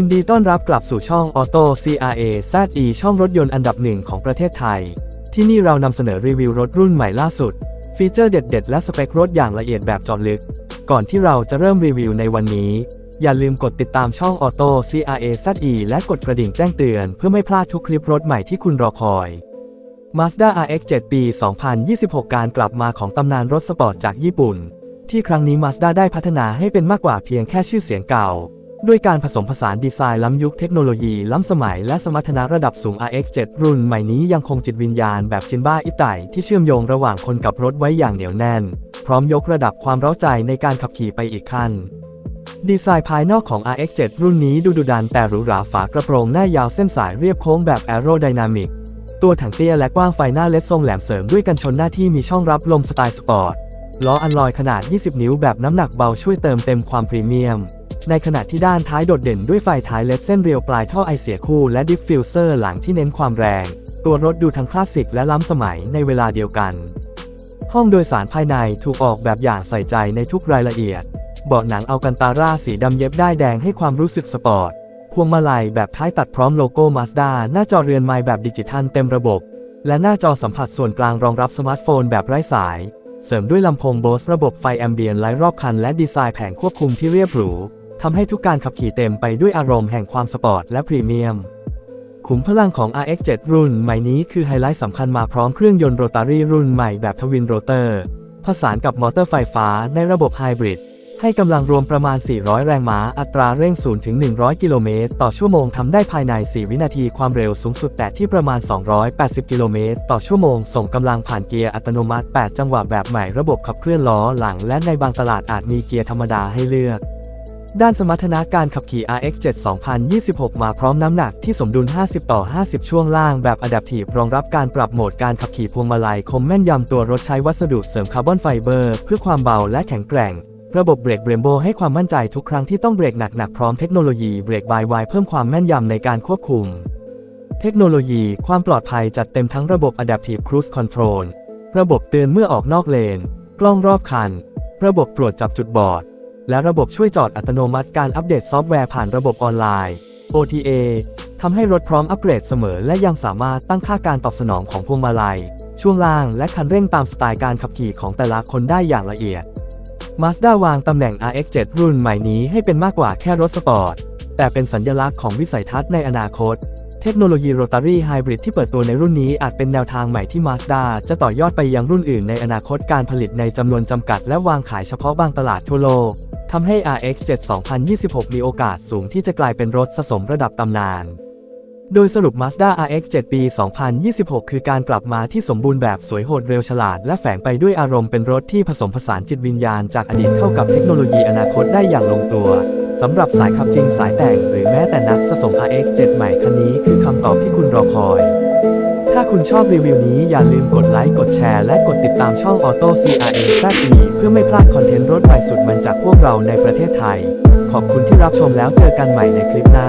ินดีต้อนรับกลับสู่ช่อง Auto CRA ZE ช่องรถยนต์อันดับหนึ่งของประเทศไทย ที่นี่เรานำเสนอรีวิวรถรุ่นใหม่ล่าสุด ฟีเจอร์เด็ด ๆ และสเปครถอย่างละเอียดแบบเจาะลึก ก่อนที่เราจะเริ่มรีวิวในวันนี้ อย่าลืมกดติดตามช่อง Auto CRA ZE และกดกระดิ่งแจ้งเตือนเพื่อไม่พลาดทุกคลิปรถใหม่ที่คุณรอคอย Mazda RX-7 ปี 2026 การกลับมาของตำนานรถสปอร์ตจากญี่ปุ่น ที่ครั้งนี้ Mazda ได้พัฒนาให้เป็นมากกว่าเพียงแค่ชื่อเสียงเก่า ด้วยการผสมผสานดีไซน์ล้ำยุคเทคโนโลยีล้ำสมัยและสมรรถนะระดับสูง RX-7 รุ่นใหม่นี้ยังคงจิตวิญญาณแบบจินบ้าอิไตที่เชื่อมโยงระหว่างคนกับรถไว้อย่างเหนียวแน่น พร้อมยกระดับความเร้าใจในการขับขี่ไปอีกขั้นดีไซน์ภายนอกของ RX-7 รุ่นนี้ดูดุดันแต่หรูหราฝากระโปรงหน้ายาวเส้นสายเรียบโค้งแบบแอโรไดนามิกตัวถังเตี้ยและกว้างไฟหน้าเล็ดทรงแหลมเสริมด้วยกันชนหน้าที่มีช่องรับลมสไตล์สปอร์ตล้ออันลอยขนาด 20 นิ้วแบบน้ำหนักเบาช่วยเติมเต็มความพรีเมียม ในขณะที่ด้านท้ายโดดเด่นด้วยไฟท้ายเล็ดเส้นเรียวปลายท่อไอเสียคู่และดิฟฟิวเซอร์หลังที่เน้นความแรง ตัวรถดูทั้งคลาสสิกและล้ำสมัยในเวลาเดียวกัน ห้องโดยสารภายในถูกออกแบบอย่างใส่ใจในทุกรายละเอียด เบาะหนังเอัลกันตาร่าสีดำเย็บได้ายแดงให้ความรู้สึกสปอร์ต พวงมาลัยแบบท้ายตัดพร้อมโลโก้ Mazda หน้าจอเรือนไม้แบบดิจิทัลเต็มระบบ และหน้าจอสัมผัสส่วนกลางรองรับสมาร์ทโฟนแบบไร้สาย เสริมด้วยลำโพงโบสระบบไฟแอมเบียนไล่รอบคันและดีไซน์แผงควบคุมที่เรียบหรู ทำให้ทุกการขับขี่เต็มไปด้วยอารมณ์แห่งความสปอร์ตและพรีเมียม ขุมพลังของ RX-7 รุ่นใหม่นี้คือไฮไลท์สำคัญมาพร้อมเครื่องยนต์โรตารี่รุ่นใหม่แบบทวินโรเตอร์ ผสานกับมอเตอร์ไฟฟ้าในระบบไฮบริด ให้กำลังรวมประมาณ 400 แรงม้า อัตราเร่ง 0 ถึง 100 กิโลเมตร ต่อชั่วโมงทำได้ภายใน 4 วินาทีความเร็วสูงสุดแต่ที่ประมาณ 280 กิโลเมตร ต่อชั่วโมง ส่งกำลังผ่านเกียร์อัตโนมัติ 8 จังหวะแบบใหม่ระบบขับเคลื่อนล้อหลัง และในบางตลาดอาจมีเกียร์ธรรมดาให้เลือก ด้านสมรรถนะการขับขี่ RX-7 2026 มาพร้อมน้ำหนักที่สมดุล 50 ต่อ 50 ช่วงล่างแบบ Adaptive รองรับการปรับโหมดการขับขี่พวงมาลัยคมแม่นยำตัวรถใช้วัสดุเสริมคาร์บอนไฟเบอร์ เพื่อความเบาและแข็งแกร่ง ระบบเบรกเบรมโบให้ความมั่นใจทุกครั้งที่ต้องเบรกหนักๆพร้อมเทคโนโลยีเบรกบายไวเพิ่มความแม่นยำในการควบคุม เทคโนโลยี ความปลอดภัยจัดเต็มทั้งระบบ Adaptive Cruise Control ระบบเตือนเมื่อออกนอกเลน กล้องรอบคัน ระบบตรวจจับจุดบอด และระบบช่วยจอดอัตโนมัติการอัปเดตซอฟต์แวร์ผ่านระบบออนไลน์ OTA ทำให้รถพร้อมอัปเกรดเสมอ และยังสามารถตั้งค่าการตอบสนองของพวงมาลัย ช่วงล่างและคันเร่งตามสไตล์การขับขี่ของแต่ละคนได้อย่างละเอียด Mazda วางตำแหน่ง RX-7 รุ่นใหม่นี้ให้เป็นมากกว่าแค่รถสปอร์ต แต่เป็นสัญลักษณ์ของวิสัยทัศน์ในอนาคต เทคโนโลยีโรตารี่ไฮบริดที่เปิดตัวในรุ่นนี้อาจเป็นแนวทางใหม่ที่ Mazda จะต่อยอดไปยังรุ่นอื่นในอนาคตการผลิตในจำนวนจำกัด และวางขายเฉพาะบางตลาดทั่วโลก ทำให้ RX-7 2026 มีโอกาสสูงที่จะกลายเป็นรถสะสมระดับตำนาน โดยสรุป Mazda RX-7 ปี 2026 คือการกลับมาที่สมบูรณ์แบบสวยโหดเร็วฉลาด และแฝงไปด้วยอารมณ์เป็นรถที่ผสมผสานจิตวิญญาณจากอดีตเข้ากับเทคโนโลยีอนาคตได้อย่างลงตัวสำหรับสายขับจริงสายแต่งหรือแม้แต่นักสะสม RX-7 ใหม่คันนี้คือคำตอบที่คุณรอคอย ถ้าคุณชอบรีวิวนี้อย่าลืมกดไลค์ กดแชร์ และกดติดตามช่อง Auto CRA ZE เพื่อไม่พลาดคอนเทนต์รถใหม่สุดมันจากพวกเราในประเทศไทย ขอบคุณที่รับชมแล้วเจอกันใหม่ในคลิปหน้า